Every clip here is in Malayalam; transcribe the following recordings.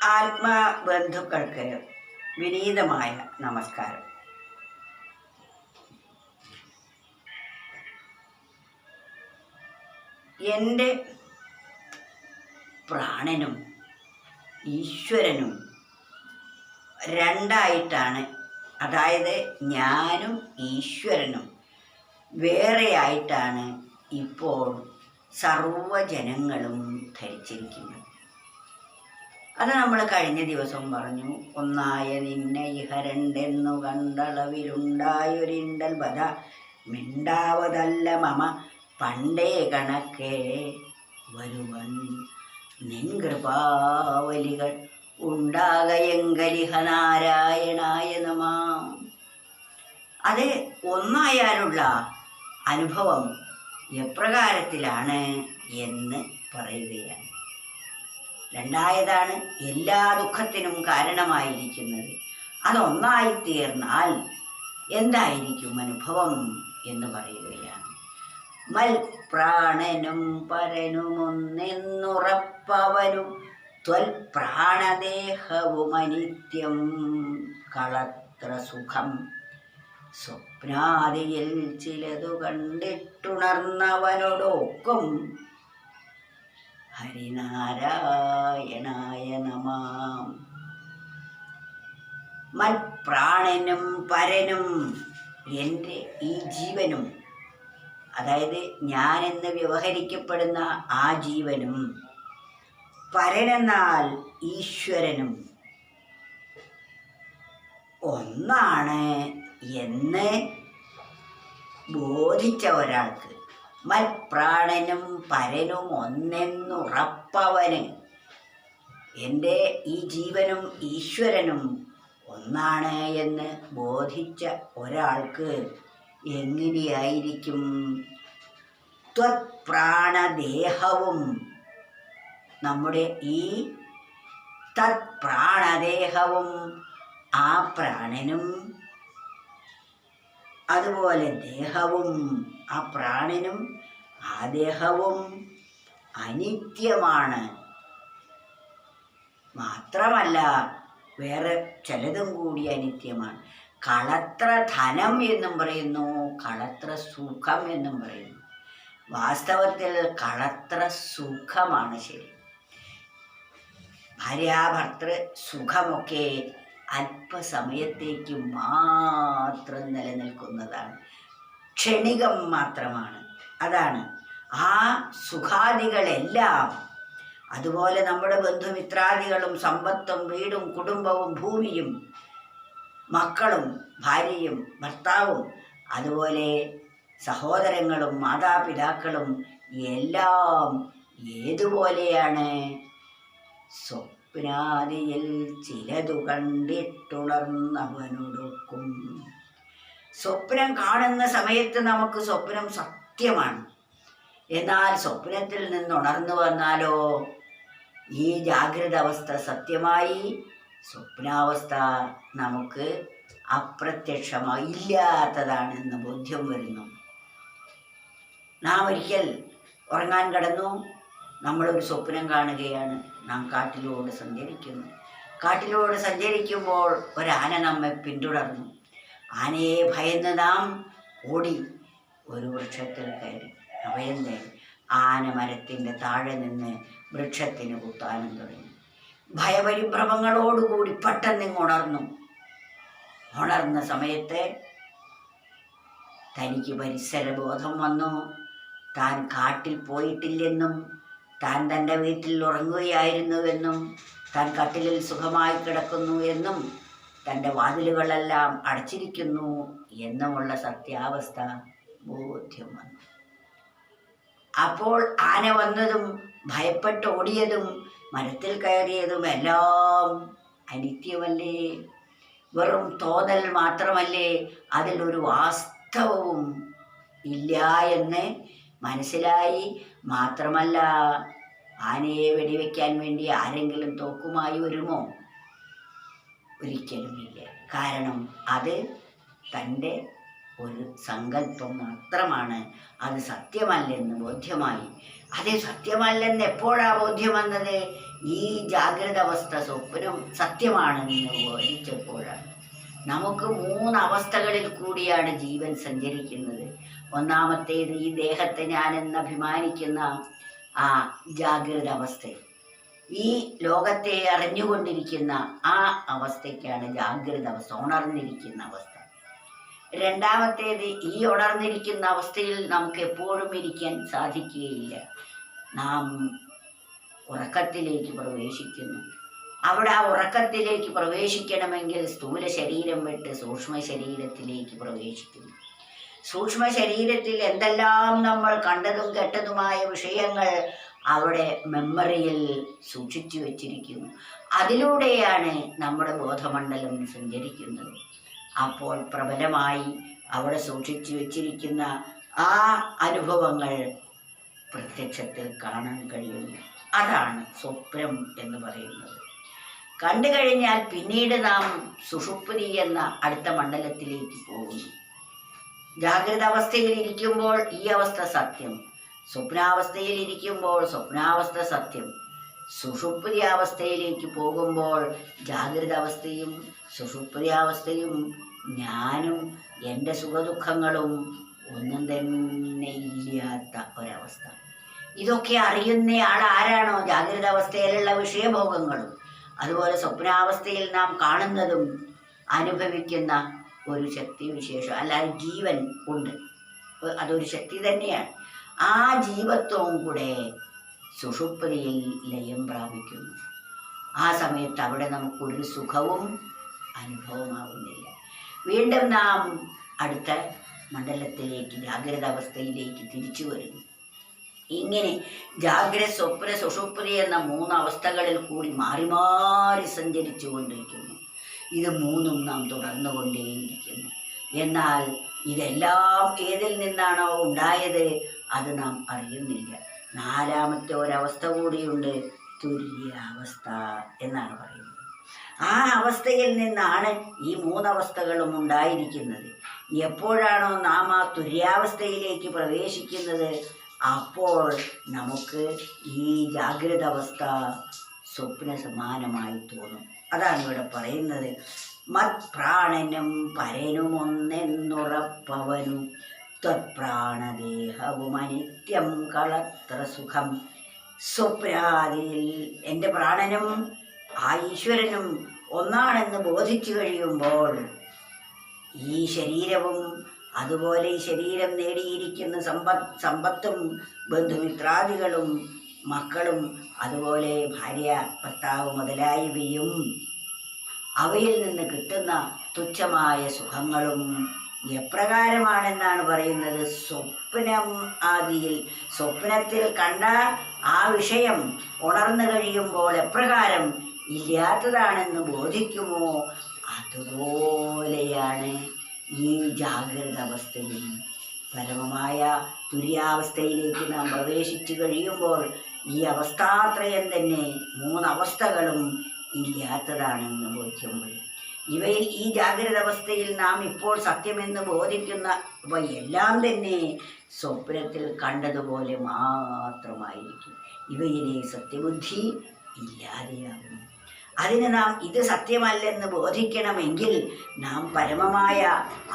ആത്മബന്ധുക്കൾക്ക് വിനീതമായ നമസ്കാരം. എന്റെ പ്രാണനും ഈശ്വരനും രണ്ടായിട്ടാണ് അതായത് ഞാനും ഈശ്വരനും വേറെയായിട്ടാണ് ഇപ്പോൾ സർവജനങ്ങളും ധരിച്ചിരിക്കുന്നത്. അത് നമ്മൾ കഴിഞ്ഞ ദിവസം പറഞ്ഞു ഒന്നായ നിന്നെ ഇഹരണ്ടെന്നു കണ്ടളവിലുണ്ടായൊരിണ്ടൽ വധ മിണ്ടാവതല്ല മമ പണ്ടേ കണക്കേ വരുവൻ നിൻ കൃപാവലികൾ ഉണ്ടാകയെങ്കലിഹ നാരായണായ നമാം അത് ഒന്നായാലുള്ള അനുഭവം എപ്രകാരത്തിലാണ് എന്ന് പറയുകയാണ്. രണ്ടായതാണ് എല്ലാ ദുഃഖത്തിനും കാരണമായിരിക്കുന്നത്. അതൊന്നായി തീർന്നാൽ എന്തായിരിക്കും അനുഭവം എന്ന് പറയുകയാണ്. മൽ പ്രാണനും പരനുമൊന്നെന്നുറപ്പവനും ത്വൽ പ്രാണദേഹവും അനിത്യം കളത്ര സുഖം. സ്വപ്നാദിയിൽ ചിലതു കണ്ടിട്ടുണർന്നവനോടൊക്കും ഹരിനാരായണായ നമാം. മൽപ്രാണനും പരനും എന്റെ ഈ ജീവനും അതായത് ഞാനെന്ന് വ്യവഹരിക്കപ്പെടുന്ന ആ ജീവനും പരനെന്നാൽ ഈശ്വരനും. ഒന്നാണ് എന്ന് ബോധിച്ച ഒരാൾക്ക് മൽപ്രാണനും പരനും ഒന്നെന്നുറപ്പവന്. എന്റെ ഈ ജീവനും ഈശ്വരനും ഒന്നാണ് എന്ന് ബോധിച്ച ഒരാൾക്ക് എങ്ങനെയായിരിക്കും? ത്വത്പ്രാണദേഹവും നമ്മുടെ ഈ തത് പ്രാണദേഹവും ആ പ്രാണനും അതുപോലെ ദേഹവും ആ പ്രാണനും ആ ദേഹവും അനിത്യമാണ്. മാത്രമല്ല വേറെ ചിലതും കൂടി അനിത്യമാണ്. കളത്ര ധനം എന്നും പറയുന്നു കളത്ര സുഖം എന്നും പറയുന്നു. വാസ്തവത്തിൽ കളത്ര സുഖമാണ് ശരി. ഭാര്യാഭർത്തൃ സുഖമൊക്കെ അല്പസമയത്തേക്ക് മാത്രം നിലനിൽക്കുന്നതാണ്. ക്ഷണികം മാത്രമാണ്. അതാണ്. ആ സുഖാദികളെല്ലാം അതുപോലെ നമ്മുടെ ബന്ധുമിത്രാദികളും സമ്പത്തും വീടും കുടുംബവും ഭൂമിയും മക്കളും ഭാര്യയും ഭർത്താവും അതുപോലെ സഹോദരങ്ങളും മാതാപിതാക്കളും എല്ലാം ഏതുപോലെയാണ്? സ്വപ്നാദിയിൽ ചിലതു കണ്ടിട്ടുണർന്നവനൊടുക്കും. സ്വപ്നം കാണുന്ന സമയത്ത് നമുക്ക് സ്വപ്നം സത്യമാണ്. എന്നാൽ സ്വപ്നത്തിൽ നിന്ന് ഉണർന്നു വന്നാലോ? ഈ ജാഗ്രത അവസ്ഥ സത്യമായി? സ്വപ്നാവസ്ഥ നമുക്ക് അപ്രത്യക്ഷമായി ഇല്ലാത്തതാണെന്ന് ബോധ്യം വരുന്നു. നാം ഒരിക്കൽ ഉറങ്ങാൻ കിടന്നു. നമ്മളൊരു സ്വപ്നം കാണുകയാണ്. നാം കാട്ടിലൂടെ സഞ്ചരിക്കുന്നു. കാട്ടിലൂടെ സഞ്ചരിക്കുമ്പോൾ ഒരാന നമ്മെ പിന്തുടർന്നു. ആനയെ ഭയന്ന് നാം ഓടി ഒരു വൃക്ഷത്തിൽ കയറി. അഭയം ആന മരത്തിന്റെ താഴെ നിന്ന് വൃക്ഷത്തിന് കുത്താനും തുടങ്ങി. ഭയപരിഭ്രമങ്ങളോടുകൂടി പെട്ടെന്ന് ഇങ്ങ് ഉണർന്നു. ഉണർന്ന സമയത്ത് തനിക്ക് പരിസരബോധം വന്നു. താൻ കാട്ടിൽ പോയിട്ടില്ലെന്നും താൻ തന്റെ വീട്ടിൽ ഉറങ്ങുകയായിരുന്നുവെന്നും താൻ കട്ടിലിൽ സുഖമായി കിടക്കുന്നു എന്നും തന്റെ വാതിലുകളെല്ലാം അടച്ചിരിക്കുന്നു എന്നുമുള്ള സത്യാവസ്ഥ ബോധ്യം വന്നു അപ്പോൾ ആന വന്നതും ഭയപ്പെട്ട് ഓടിയതും മരത്തിൽ കയറിയതും എല്ലാം അനിത്യമല്ലേ? വെറും തോന്നൽ മാത്രമല്ലേ അതിലൊരു വാസ്തവവും ഇല്ല എന്ന് മനസ്സിലായി. മാത്രമല്ല ആനയെ വെടിവെക്കാൻ വേണ്ടി ആരെങ്കിലും തോക്കുമായി വരുമോ? ഒരിക്കലുമില്ല. കാരണം അത് തന്റെ ഒരു സങ്കല്പം മാത്രമാണ്. അത് സത്യമല്ലെന്ന് ബോധ്യമായി. അത് സത്യമല്ലെന്ന് എപ്പോഴാ ബോധ്യം വന്നത്? ഈ ജാഗ്രത അവസ്ഥ സ്വപ്നം സത്യമാണെന്ന് ബോധിച്ചപ്പോഴാണ്. നമുക്ക് മൂന്ന് അവസ്ഥകളിൽ കൂടിയാണ് ജീവൻ സഞ്ചരിക്കുന്നത്. ഒന്നാമത്തേത് ഈ ദേഹത്തെ ഞാൻ എന്ന് അഭിമാനിക്കുന്ന ആ ജാഗ്രത അവസ്ഥ. ഈ ലോകത്തെ അറിഞ്ഞുകൊണ്ടിരിക്കുന്ന ആ അവസ്ഥയ്ക്കാണ് ജാഗ്രത അവസ്ഥ ഉണർന്നിരിക്കുന്ന അവസ്ഥ. രണ്ടാമത്തേത് ഈ ഉണർന്നിരിക്കുന്ന അവസ്ഥയിൽ നമുക്ക് എപ്പോഴും ഇരിക്കാൻ സാധിക്കുകയില്ല. നാം ഉറക്കത്തിലേക്ക് പ്രവേശിക്കുന്നു. അവിടെ ആ ഉറക്കത്തിലേക്ക് പ്രവേശിക്കണമെങ്കിൽ സ്ഥൂല ശരീരം വിട്ട് സൂക്ഷ്മ ശരീരത്തിലേക്ക് പ്രവേശിക്കുന്നു. സൂക്ഷ്മ ശരീരത്തിൽ എന്തെല്ലാം നമ്മൾ കണ്ടതും കേട്ടതുമായ വിഷയങ്ങൾ അവിടെ മെമ്മറിയിൽ സൂക്ഷിച്ചു വച്ചിരിക്കുന്നു. അതിലൂടെയാണ് നമ്മുടെ ബോധമണ്ഡലം സഞ്ചരിക്കുന്നത്. അപ്പോൾ പ്രബലമായി അവിടെ സൂക്ഷിച്ചു വച്ചിരിക്കുന്ന ആ അനുഭവങ്ങൾ പ്രത്യക്ഷത്തിൽ കാണാൻ കഴിയുന്നു. അതാണ് സ്വപ്നം എന്ന് പറയുന്നത്. കണ്ടു കഴിഞ്ഞാൽ പിന്നീട് നാം സുഷുപ്തി എന്ന അടുത്ത മണ്ഡലത്തിലേക്ക് പോകുന്നു. ജാഗ്രത അവസ്ഥയിൽ ഇരിക്കുമ്പോൾ ഈ അവസ്ഥ സത്യം. സ്വപ്നാവസ്ഥയിൽ ഇരിക്കുമ്പോൾ സ്വപ്നാവസ്ഥ സത്യം. സുഷുപ്തി അവസ്ഥയിലേക്ക് പോകുമ്പോൾ ജാഗ്രത അവസ്ഥയും സുഷുപ്തി അവസ്ഥയും ഞാനും എന്റെ സുഖദുഃഖങ്ങളും ഒന്നും തന്നെ ഇല്ലാത്ത ഒരവസ്ഥ. ഇതൊക്കെ അറിയുന്ന ആൾ ആരാണോ? ജാഗ്രത അവസ്ഥയിലുള്ള വിഷയഭോഗങ്ങളും. അതുപോലെ സ്വപ്നാവസ്ഥയിൽ നാം കാണുന്നതും അനുഭവിക്കുന്ന ഒരു ശക്തി വിശേഷം അല്ലാതെ ജീവൻ ഉണ്ട്. അതൊരു ശക്തി തന്നെയാണ്. ആ ജീവത്വവും കൂടെ സുഷുപ്തിയിൽ ലയം പ്രാപിക്കുന്നു. ആ സമയത്ത് അവിടെ നമുക്കൊരു സുഖവും അനുഭവമാകുന്നില്ല വീണ്ടും നാം അടുത്ത മണ്ഡലത്തിലേക്ക് ജാഗ്രത അവസ്ഥയിലേക്ക് തിരിച്ചു വരുന്നു. ഇങ്ങനെ ജാഗ്രത സ്വപ്ന സുഷുപ്തി എന്ന മൂന്ന് അവസ്ഥകളിൽ കൂടി മാറി മാറി സഞ്ചരിച്ചു കൊണ്ടിരിക്കുന്നു ഇത് മൂന്നും നാം തുടർന്നുകൊണ്ടേയിരിക്കുന്നു. എന്നാൽ ഇതെല്ലാം ഏതിൽ നിന്നാണോ ഉണ്ടായത്? അത് നാം അറിയുന്നില്ല. നാലാമത്തെ ഒരവസ്ഥ കൂടിയുണ്ട്. തുര്യാവസ്ഥ എന്നാണ് പറയുന്നത്. ആ അവസ്ഥയിൽ നിന്നാണ് ഈ മൂന്നവസ്ഥകളും ഉണ്ടായിരിക്കുന്നത്. എപ്പോഴാണോ നാം ആ തുര്യാവസ്ഥയിലേക്ക് പ്രവേശിക്കുന്നത് അപ്പോൾ നമുക്ക് ഈ ജാഗ്രത അവസ്ഥ സ്വപ്ന സമാനമായി തോന്നും. അതാണ് ഇവിടെ പറയുന്നത്. മത്പ്രാണനും പരനുമൊന്നെന്നുറപ്പവനും ത്വപ്രാണദേഹവും അനിത്യം കളത്ര സുഖം. സ്വപ്രാതിൽ എന്റെ പ്രാണനും ആ ഈശ്വരനും ഒന്നാണെന്ന് ബോധിച്ചു കഴിയുമ്പോൾ ഈ ശരീരവും അതുപോലെ ഈ ശരീരം നേടിയിരിക്കുന്ന സമ്പത്ത് സമ്പത്തും ബന്ധുമിത്രാദികളും മക്കളും അതുപോലെ ഭാര്യ ഭർത്താവ് മുതലായവയും അവയിൽ നിന്ന് കിട്ടുന്ന തുച്ഛമായ സുഖങ്ങളും എപ്രകാരമാണെന്നാണ് പറയുന്നത്. സ്വപ്നം ആദിയിൽ സ്വപ്നത്തിൽ കണ്ട ആ വിഷയം ഉണർന്നു കഴിയുമ്പോൾ എപ്രകാരം ഇല്ലാത്തതാണെന്ന് ബോധിക്കുമോ? അതുപോലെയാണ് ഈ ജാഗ്രത അവസ്ഥയിൽ പരമമായ തുര്യാവസ്ഥയിലേക്ക് നാം പ്രവേശിച്ചു കഴിയുമ്പോൾ ഈ അവസ്ഥാത്രയം തന്നെ മൂന്നവസ്ഥകളും ഇല്ലാത്തതാണെന്ന് ബോധ്യമുണ്ട് ഇവയിൽ ഈ ജാഗ്രത അവസ്ഥയിൽ നാം ഇപ്പോൾ സത്യമെന്ന് ബോധിക്കുന്ന ഇവ എല്ലാം തന്നെ സ്വപ്നത്തിൽ കണ്ടതുപോലെ മാത്രമായിരിക്കും. ഇവയിലെ സത്യബുദ്ധി ഇല്ലാതെയാകും അതിന് നാം ഇത് സത്യമല്ലെന്ന് ബോധിക്കണമെങ്കിൽ നാം പരമമായ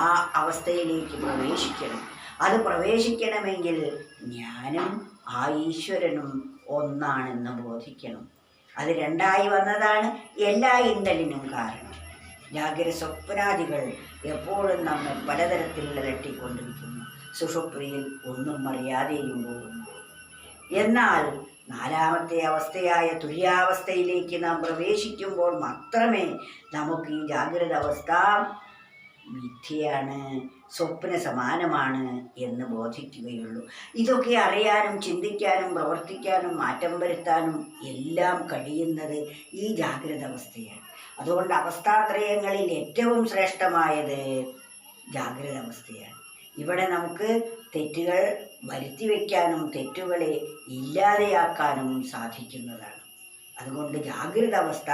ആ അവസ്ഥയിലേക്ക് പ്രവേശിക്കണം. അത് പ്രവേശിക്കണമെങ്കിൽ ഞാനും ആ ഈശ്വരനും ഒന്നാണെന്ന് ബോധിക്കണം. അത് രണ്ടായി വന്നതാണ് എല്ലാ ഇന്തലിനും കാരണം. ജാഗ്ര സ്വപ്നാദികൾ എപ്പോഴും നമ്മെ പലതരത്തിൽ ഇരട്ടിക്കൊണ്ടിരിക്കുന്നു സുഷുപ്രിയിൽ ഒന്നും അറിയാതെയും പോകുന്നു. എന്നാൽ നാലാമത്തെ അവസ്ഥയായ തുര്യാവസ്ഥയിലേക്ക് നാം പ്രവേശിക്കുമ്പോൾ മാത്രമേ നമുക്ക് ഈ ജാഗ്രത അവസ്ഥ മിഥ്യയാണ്. സ്വപ്ന സമാനമാണ് എന്ന് ബോധിക്കുകയുള്ളൂ. ഇതൊക്കെ അറിയാനും ചിന്തിക്കാനും പ്രവർത്തിക്കാനും മാറ്റം വരുത്താനും എല്ലാം കഴിയുന്നത് ഈ ജാഗ്രത അവസ്ഥയാണ് അതുകൊണ്ട് അവസ്ഥാത്രയങ്ങളിൽ ഏറ്റവും ശ്രേഷ്ഠമായത് ജാഗ്രത അവസ്ഥയാണ് ഇവിടെ നമുക്ക് തെറ്റുകൾ വരുത്തി വയ്ക്കാനും തെറ്റുകളെ ഇല്ലാതെയാക്കാനും സാധിക്കുന്നതാണ്. അതുകൊണ്ട് ജാഗ്രത അവസ്ഥ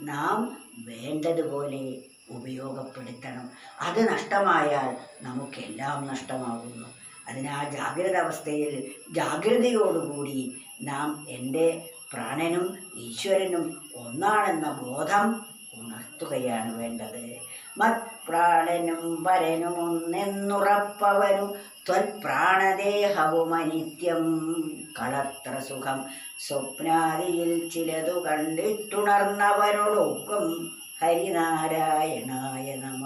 നാം വേണ്ടതുപോലെ ഉപയോഗപ്പെടുത്തണം. അത് നഷ്ടമായാൽ നമുക്കെല്ലാം നഷ്ടമാകുന്നു. അതിന് ജാഗ്രത അവസ്ഥയിൽ ജാഗ്രതയോടുകൂടി നാം എന്റെ പ്രാണനും ഈശ്വരനും ഒന്നാണെന്ന ബോധം ഉണർത്തുകയാണ് വേണ്ടത്. മത്പ്രാണനും വരനും ഒന്നെന്നുറപ്പവനും ത്വൽപ്രാണദേഹവും അനിത്യം കളത്ര സുഖം. സ്വപ്നാദിയിൽ ചിലതു കണ്ടിട്ടുണർന്നവനോടൊക്കും ഹരിനാരായണായ നമ.